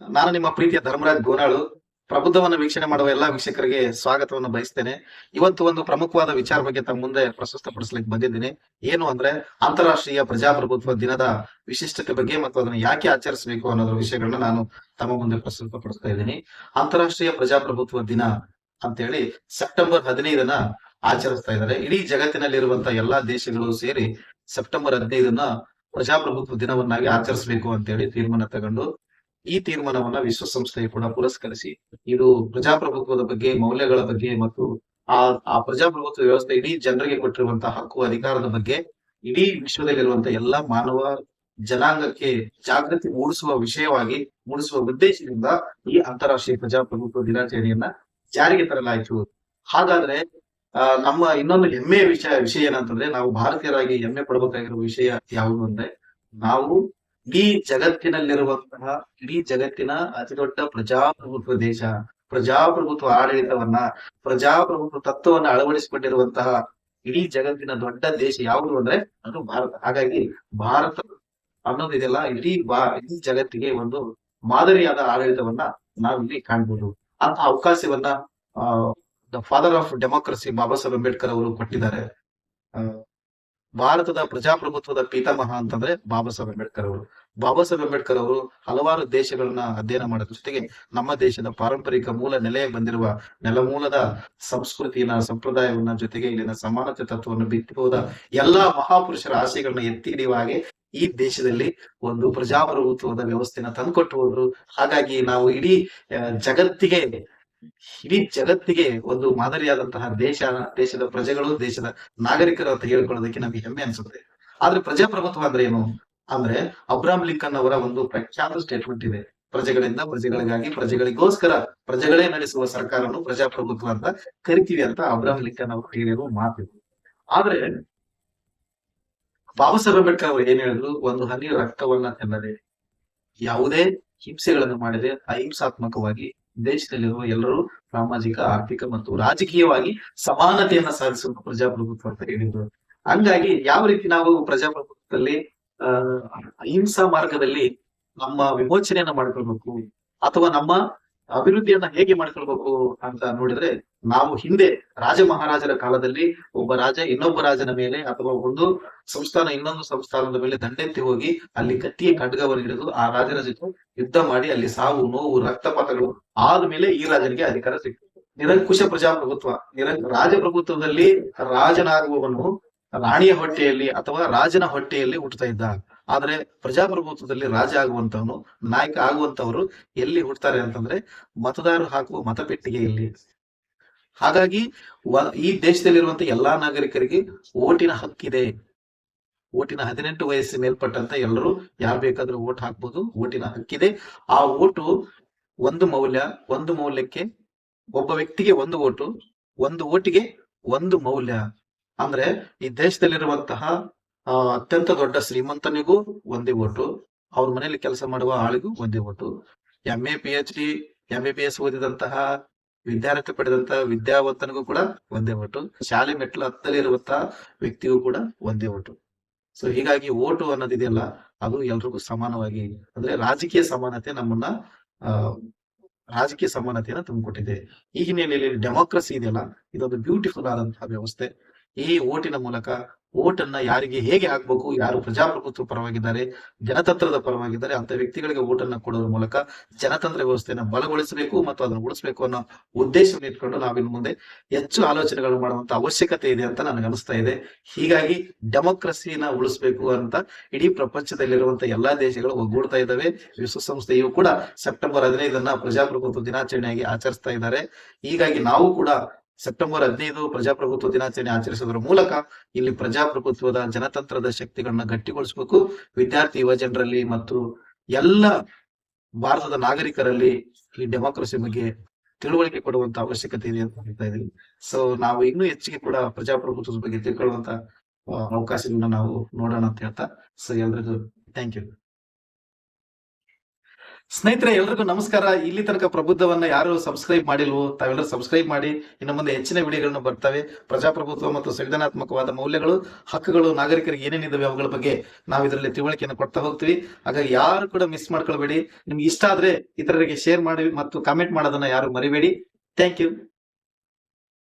ನಾನು ನಿಮ್ಮ ಪ್ರೀತಿಯ ಧರ್ಮರಾಜ್ ಗೋನಾಳು. ಪ್ರಬುದ್ಧವನ್ನು ವೀಕ್ಷಣೆ ಮಾಡುವ ಎಲ್ಲಾ ವೀಕ್ಷಕರಿಗೆ ಸ್ವಾಗತವನ್ನು ಬಯಸ್ತೇನೆ. ಇವತ್ತು ಒಂದು ಪ್ರಮುಖವಾದ ವಿಚಾರ ಬಗ್ಗೆ ತಮ್ಮ ಮುಂದೆ ಪ್ರಸ್ತುತಪಡಿಸ್ಲಿಕ್ಕೆ ಬಂದಿದ್ದೀನಿ. ಏನು ಅಂದ್ರೆ ಅಂತಾರಾಷ್ಟ್ರೀಯ ಪ್ರಜಾಪ್ರಭುತ್ವ ದಿನದ ವಿಶಿಷ್ಟತೆ ಬಗ್ಗೆ ಮತ್ತು ಅದನ್ನು ಯಾಕೆ ಆಚರಿಸಬೇಕು ಅನ್ನೋದ್ರ ವಿಷಯಗಳನ್ನ ನಾನು ತಮ್ಮ ಮುಂದೆ ಪ್ರಸ್ತುತಪಡಿಸ್ತಾ ಇದ್ದೀನಿ. ಅಂತಾರಾಷ್ಟ್ರೀಯ ಪ್ರಜಾಪ್ರಭುತ್ವ ದಿನ ಅಂತೇಳಿ ಸೆಪ್ಟೆಂಬರ್ ಹದಿನೈದನ್ನ ಆಚರಿಸ್ತಾ ಇದ್ದಾರೆ. ಇಡೀ ಜಗತ್ತಿನಲ್ಲಿರುವಂತ ಎಲ್ಲಾ ದೇಶಗಳು ಸೇರಿ ಸೆಪ್ಟೆಂಬರ್ ಹದಿನೈದನ್ನ ಪ್ರಜಾಪ್ರಭುತ್ವ ದಿನವನ್ನಾಗಿ ಆಚರಿಸಬೇಕು ಅಂತೇಳಿ ತೀರ್ಮಾನ ತಗೊಂಡು ಈ ತೀರ್ಮಾನವನ್ನ ವಿಶ್ವಸಂಸ್ಥೆ ಕೂಡ ಪುರಸ್ಕರಿಸಿ, ಇದು ಪ್ರಜಾಪ್ರಭುತ್ವದ ಬಗ್ಗೆ, ಮೌಲ್ಯಗಳ ಬಗ್ಗೆ ಮತ್ತು ಆ ಆ ಪ್ರಜಾಪ್ರಭುತ್ವ ವ್ಯವಸ್ಥೆ ಇಡೀ ಜನರಿಗೆ ಕೊಟ್ಟಿರುವಂತಹ ಹಕ್ಕು, ಅಧಿಕಾರದ ಬಗ್ಗೆ ಇಡೀ ವಿಶ್ವದಲ್ಲಿರುವಂತಹ ಎಲ್ಲಾ ಮಾನವ ಜನಾಂಗಕ್ಕೆ ಜಾಗೃತಿ ಮೂಡಿಸುವ ವಿಷಯವಾಗಿ, ಮೂಡಿಸುವ ಉದ್ದೇಶದಿಂದ ಈ ಅಂತಾರಾಷ್ಟ್ರೀಯ ಪ್ರಜಾಪ್ರಭುತ್ವ ದಿನಾಚರಣೆಯನ್ನ ಜಾರಿಗೆ ತರಲಾಯಿತು. ಹಾಗಾದ್ರೆ ನಮ್ಮ ಇನ್ನೊಂದು ಹೆಮ್ಮೆಯ ವಿಷಯ ವಿಷಯ ಏನಂತಂದ್ರೆ, ನಾವು ಭಾರತೀಯರಾಗಿ ಹೆಮ್ಮೆ ಪಡಬೇಕಾಗಿರುವ ವಿಷಯ ಯಾವುದು ಅಂದ್ರೆ, ನಾವು ಇಡೀ ಜಗತ್ತಿನಲ್ಲಿರುವಂತಹ, ಇಡೀ ಜಗತ್ತಿನ ಅತಿ ದೊಡ್ಡ ಪ್ರಜಾಪ್ರಭುತ್ವ ದೇಶ, ಪ್ರಜಾಪ್ರಭುತ್ವ ಆಡಳಿತವನ್ನ, ಪ್ರಜಾಪ್ರಭುತ್ವ ತತ್ವವನ್ನ ಅಳವಡಿಸಿಕೊಂಡಿರುವಂತಹ ಇಡೀ ಜಗತ್ತಿನ ದೊಡ್ಡ ದೇಶ ಯಾವುದು ಅಂದ್ರೆ ಅದು ಭಾರತ. ಹಾಗಾಗಿ ಭಾರತ ಅನ್ನೋದಿದೆಲ್ಲ ಇಡೀ ಬಾ, ಇಡೀ ಜಗತ್ತಿಗೆ ಒಂದು ಮಾದರಿಯಾದ ಆಡಳಿತವನ್ನ ನಾವಿಲ್ಲಿ ಕಾಣ್ಬೋದು. ಅಂತ ಅವಕಾಶವನ್ನ the father of democracy Baba Saheb Ambedkar ಅವರು ಕೊಟ್ಟಿದ್ದಾರೆ. ಭಾರತದ ಪ್ರಜಾಪ್ರಭುತ್ವದ ಪೀತಾಮಹ ಅಂತಂದ್ರೆ ಬಾಬಾ ಸಾಹೇಬ್ ಅಂಬೇಡ್ಕರ್ ಅವರು. ಬಾಬಾ ಸಾಹೇಬ್ ಅಂಬೇಡ್ಕರ್ ಅವರು ಹಲವಾರು ದೇಶಗಳನ್ನ ಅಧ್ಯಯನ ಮಾಡೋದ್ರ. ಜೊತೆಗೆ ನಮ್ಮ ದೇಶದ ಪಾರಂಪರಿಕ ಮೂಲ ನೆಲೆ ಬಂದಿರುವ ನೆಲಮೂಲದ ಸಂಸ್ಕೃತಿಯನ್ನ ಸಂಪ್ರದಾಯವನ್ನ ಜೊತೆಗೆ ಇಲ್ಲಿನ ಸಮಾನತೆ ತತ್ವವನ್ನು ಬಿತ್ತಿ ಹೋದ ಎಲ್ಲಾ ಮಹಾಪುರುಷರ ಆಸೆಗಳನ್ನ ಎತ್ತಿ ಹಿಡಿಯುವ ಹಾಗೆ ಈ ದೇಶದಲ್ಲಿ ಒಂದು ಪ್ರಜಾಪ್ರಭುತ್ವದ ವ್ಯವಸ್ಥೆನ ತಂದುಕೊಟ್ಟು ಹೋದ್ರು. ಹಾಗಾಗಿ ನಾವು ಇಡೀ ಜಗತ್ತಿಗೆ ಇಡೀ ಜಗತ್ತಿಗೆ ಒಂದು ಮಾದರಿಯಾದಂತಹ ದೇಶ, ದೇಶದ ಪ್ರಜೆಗಳು, ದೇಶದ ನಾಗರಿಕರು ಅಂತ ಹೇಳ್ಕೊಳ್ಳೋದಕ್ಕೆ ನಮಗೆ ಹೆಮ್ಮೆ ಅನ್ಸುತ್ತೆ. ಆದ್ರೆ ಪ್ರಜಾಪ್ರಭುತ್ವ ಅಂದ್ರೆ ಏನು? ಅಂದ್ರೆ ಅಬ್ರಾಮ್ ಲಿಂಕನ್ ಅವರ ಒಂದು ಪ್ರಖ್ಯಾತ ಸ್ಟೇಟ್ಮೆಂಟ್ ಇದೆ. ಪ್ರಜೆಗಳಿಂದ ಪ್ರಜೆಗಳಿಗಾಗಿ ಪ್ರಜೆಗಳಿಗೋಸ್ಕರ ಪ್ರಜೆಗಳೇ ನಡೆಸುವ ಸರ್ಕಾರವನ್ನು ಪ್ರಜಾಪ್ರಭುತ್ವ ಅಂತ ಕರಿತೀವಿ ಅಂತ ಅಬ್ರಾಮ್ ಲಿಂಕನ್ ಅವರು ಹೇಳಿರುವ ಮಾತಿದೆ ಆದ್ರೆ ಬಾಬಾ ಸಾಹೇಬ್ ಅಂಬೇಡ್ಕರ್ ಅವರು ಏನ್ ಹೇಳಿದ್ರು? ಒಂದು ಹನಿ ರಕ್ತವನ್ನ ಚೆಲ್ಲದೆ ಯಾವುದೇ ಹಿಂಸೆಗಳನ್ನು ಮಾಡದೆ ಅಹಿಂಸಾತ್ಮಕವಾಗಿ ದೇಶದಲ್ಲಿರುವ ಎಲ್ಲರೂ ಸಾಮಾಜಿಕ, ಆರ್ಥಿಕ ಮತ್ತು ರಾಜಕೀಯವಾಗಿ ಸಮಾನತೆಯನ್ನ ಸಾಧಿಸುವ ಪ್ರಜಾಪ್ರಭುತ್ವ ಅಂತ ಹೇಳಿದ್ರು. ಹಂಗಾಗಿ ಯಾವ ರೀತಿ ನಾವು ಪ್ರಜಾಪ್ರಭುತ್ವದಲ್ಲಿ ಅಹಿಂಸಾ ಮಾರ್ಗದಲ್ಲಿ ನಮ್ಮ ವಿಮೋಚನೆಯನ್ನ ಮಾಡ್ಕೊಳ್ಬೇಕು ಅಥವಾ ನಮ್ಮ ಅಭಿವೃದ್ಧಿಯನ್ನ ಹೇಗೆ ಮಾಡ್ಕೊಳ್ಬೇಕು ಅಂತ ನೋಡಿದ್ರೆ ನಾವು ಹಿಂದೆ ರಾಜ ಮಹಾರಾಜರ ಕಾಲದಲ್ಲಿ ಒಬ್ಬ ರಾಜ ಇನ್ನೊಬ್ಬ ರಾಜನ ಮೇಲೆ ಅಥವಾ ಒಂದು ಸಂಸ್ಥಾನ, ಇನ್ನೊಂದು ಸಂಸ್ಥಾನದ ಮೇಲೆ ದಂಡೆತ್ತಿ ಹೋಗಿ ಅಲ್ಲಿ ಕತ್ತಿಯ ಖಡ್ಗವನ್ನು ಹಿಡಿದು ಆ ರಾಜನ ಜೊತೆ ಯುದ್ಧ ಮಾಡಿ ಅಲ್ಲಿ ಸಾವು, ನೋವು, ರಕ್ತಪಾತಗಳು ಆದ್ಮೇಲೆ ಈ ರಾಜನಿಗೆ ಅಧಿಕಾರ ಸಿಕ್ತು. ನಿರಂಕುಶ ಪ್ರಜಾಪ್ರಭುತ್ವ, ನಿರಂ ರಾಜಪ್ರಭುತ್ವದಲ್ಲಿ ರಾಜನಾಗುವವನು ರಾಣಿಯ ಹೊಟ್ಟೆಯಲ್ಲಿ ಅಥವಾ ರಾಜನ ಹೊಟ್ಟೆಯಲ್ಲಿ ಹುಟ್ಟುತ್ತಾ ಇದ್ದ. ಆದ್ರೆ ಪ್ರಜಾಪ್ರಭುತ್ವದಲ್ಲಿ ರಾಜ ಆಗುವಂತವನು, ನಾಯಕ ಆಗುವಂತವರು ಎಲ್ಲಿ ಹುಟ್ಟುತ್ತಾರೆ ಅಂತಂದ್ರೆ ಮತದಾರರು ಹಾಕುವ ಮತಪೆಟ್ಟಿಗೆಯಲ್ಲಿ ಹಾಗಾಗಿ ಈ ದೇಶದಲ್ಲಿರುವಂತ ಎಲ್ಲಾ ನಾಗರಿಕರಿಗೆ ಓಟಿನ ಹಕ್ಕಿದೆ ಓಟಿನ ಹದಿನೆಂಟು ವಯಸ್ಸು ಮೇಲ್ಪಟ್ಟಂತ ಎಲ್ಲರೂ ಯಾರು ಬೇಕಾದ್ರೂ ಓಟ್ ಹಾಕ್ಬೋದು, ಓಟಿನ ಹಕ್ಕಿದೆ ಆ ಓಟು ಒಂದು ಮೌಲ್ಯ, ಒಂದು ಮೌಲ್ಯಕ್ಕೆ ಒಬ್ಬ ವ್ಯಕ್ತಿಗೆ ಒಂದು ಓಟು, ಒಂದು ಓಟಿಗೆ ಒಂದು ಮೌಲ್ಯ. ಅಂದ್ರೆ ಈ ದೇಶದಲ್ಲಿರುವಂತಹ ಅತ್ಯಂತ ದೊಡ್ಡ ಶ್ರೀಮಂತನಿಗೂ ಒಂದೇ ಓಟು, ಅವ್ರ ಮನೆಯಲ್ಲಿ ಕೆಲಸ ಮಾಡುವ ಆಳಿಗೂ ಒಂದೇ vote. M A P H D M A B S ಓದಿದಂತಹ ವಿದ್ಯಾರ್ಥಿ ಪಡೆದಂತಹ ವಿದ್ಯಾವಂತನಿಗೂ ಕೂಡ ಒಂದೇ ಓಟು. ಶಾಲೆ ಮೆಟ್ಲು ಹತ್ತಲಿರುವಂತಹ ವ್ಯಕ್ತಿಗೂ ಕೂಡ ಒಂದೇ ಓಟು. ಸೊ ಹೀಗಾಗಿ ಓಟು ಅನ್ನೋದಿದೆಯಲ್ಲ ಅದು ಎಲ್ರಿಗೂ ಸಮಾನವಾಗಿ, ಅಂದ್ರೆ ರಾಜಕೀಯ ಸಮಾನತೆ ನಮ್ಮನ್ನ ರಾಜಕೀಯ ಸಮಾನತೆಯನ್ನು ತುಂಬಿಕೊಟ್ಟಿದೆ. ಈ ಹಿನ್ನೆಲೆಯಲ್ಲಿ ಡೆಮೋಕ್ರಸಿ ಇದೆಯಲ್ಲ, ಇದೊಂದು ಬ್ಯೂಟಿಫುಲ್ ಆದಂತಹ ವ್ಯವಸ್ಥೆ. ಈ ಓಟಿನ ಮೂಲಕ ಓಟನ್ನ ಯಾರಿಗೆ ಹೇಗೆ ಹಾಕ್ಬೇಕು, ಯಾರು ಪ್ರಜಾಪ್ರಭುತ್ವ ಪರವಾಗಿದ್ದಾರೆ, ಜನತಂತ್ರದ ಪರವಾಗಿದ್ದಾರೆ, ಅಂತ ವ್ಯಕ್ತಿಗಳಿಗೆ ಓಟನ್ನ ಕೊಡೋದ್ರ ಮೂಲಕ ಜನತಂತ್ರ ವ್ಯವಸ್ಥೆಯನ್ನ ಬಲಗೊಳಿಸಬೇಕು ಮತ್ತು ಅದನ್ನು ಉಳಿಸಬೇಕು ಅನ್ನೋ ಉದ್ದೇಶವನ್ನು ಇಟ್ಕೊಂಡು ನಾವಿನ್ ಮುಂದೆ ಹೆಚ್ಚು ಆಲೋಚನೆಗಳು ಮಾಡುವಂತ ಅವಶ್ಯಕತೆ ಇದೆ ಅಂತ ನನಗೆ ಅನಿಸ್ತಾ ಇದೆ. ಹೀಗಾಗಿ ಡೆಮೋಕ್ರಸಿನ ಉಳಿಸಬೇಕು ಅಂತ ಇಡೀ ಪ್ರಪಂಚದಲ್ಲಿರುವಂತ ಎಲ್ಲಾ ದೇಶಗಳು ಒಗ್ಗೂಡ್ತಾ ಇದ್ದಾವೆ. ವಿಶ್ವಸಂಸ್ಥೆಯು ಕೂಡ ಸೆಪ್ಟೆಂಬರ್ ಹದಿನೈದನ್ನ ಪ್ರಜಾಪ್ರಭುತ್ವ ದಿನಾಚರಣೆಯಾಗಿ ಆಚರಿಸ್ತಾ ಇದ್ದಾರೆ. ಹೀಗಾಗಿ ನಾವು ಕೂಡ ಸೆಪ್ಟೆಂಬರ್ ಹದಿನೈದು ಪ್ರಜಾಪ್ರಭುತ್ವ ದಿನಾಚರಣೆ ಆಚರಿಸೋದ್ರ ಮೂಲಕ ಇಲ್ಲಿ ಪ್ರಜಾಪ್ರಭುತ್ವದ ಜನತಂತ್ರದ ಶಕ್ತಿಗಳನ್ನ ಗಟ್ಟಿಗೊಳಿಸಬೇಕು. ವಿದ್ಯಾರ್ಥಿ ಯುವ ಜನರಲ್ಲಿ ಮತ್ತು ಎಲ್ಲ ಭಾರತದ ನಾಗರಿಕರಲ್ಲಿ ಈ ಡೆಮೋಕ್ರಸಿ ಬಗ್ಗೆ ತಿಳುವಳಿಕೆ ಕೊಡುವಂತ ಅವಶ್ಯಕತೆ ಇದೆ ಅಂತ ಹೇಳ್ತಾ ಇದೀವಿ ಸೊ ನಾವು ಇನ್ನೂ ಹೆಚ್ಚಿಗೆ ಕೂಡ ಪ್ರಜಾಪ್ರಭುತ್ವದ ಬಗ್ಗೆ ತಿಳ್ಕೊಳ್ಳುವಂತ ಅವಕಾಶಗಳನ್ನ ನಾವು ನೋಡೋಣ ಅಂತ ಹೇಳ್ತಾ. ಸೊ ಎಲ್ರಿಗೂ ಥ್ಯಾಂಕ್ ಯು ಸ್ನೇಹಿತರೆ, ಎಲ್ರಿಗೂ ನಮಸ್ಕಾರ. ಇಲ್ಲಿ ತನಕ ಪ್ರಬುದ್ಧವನ್ನ ಯಾರು ಸಬ್ಸ್ಕ್ರೈಬ್ ಮಾಡಿಲ್ವೋ, ತಾವೆಲ್ಲರೂ ಸಬ್ಸ್ಕ್ರೈಬ್ ಮಾಡಿ. ಇನ್ನು ಮುಂದೆ ಹೆಚ್ಚಿನ ವಿಡಿಯೋಗಳನ್ನು ಬರ್ತವೆ. ಪ್ರಜಾಪ್ರಭುತ್ವ ಮತ್ತು ಸಂವಿಧಾನಾತ್ಮಕವಾದ ಮೌಲ್ಯಗಳು, ಹಕ್ಕುಗಳು, ನಾಗರಿಕರಿಗೆ ಏನೇನಿದಾವೆ ಅವುಗಳ ಬಗ್ಗೆ ನಾವು ಇದರಲ್ಲಿ ತಿಳುವಳಿಕೆಯನ್ನು ಕೊಡ್ತಾ ಹೋಗ್ತೀವಿ. ಹಾಗಾಗಿ ಯಾರು ಕೂಡ ಮಿಸ್ ಮಾಡ್ಕೊಳ್ಬೇಡಿ. ನಿಮ್ಗೆ ಇಷ್ಟ ಆದ್ರೆ ಇತರರಿಗೆ ಶೇರ್ ಮಾಡಿ ಮತ್ತು ಕಾಮೆಂಟ್ ಮಾಡೋದನ್ನ ಯಾರು ಮರಿಬೇಡಿ. Thank you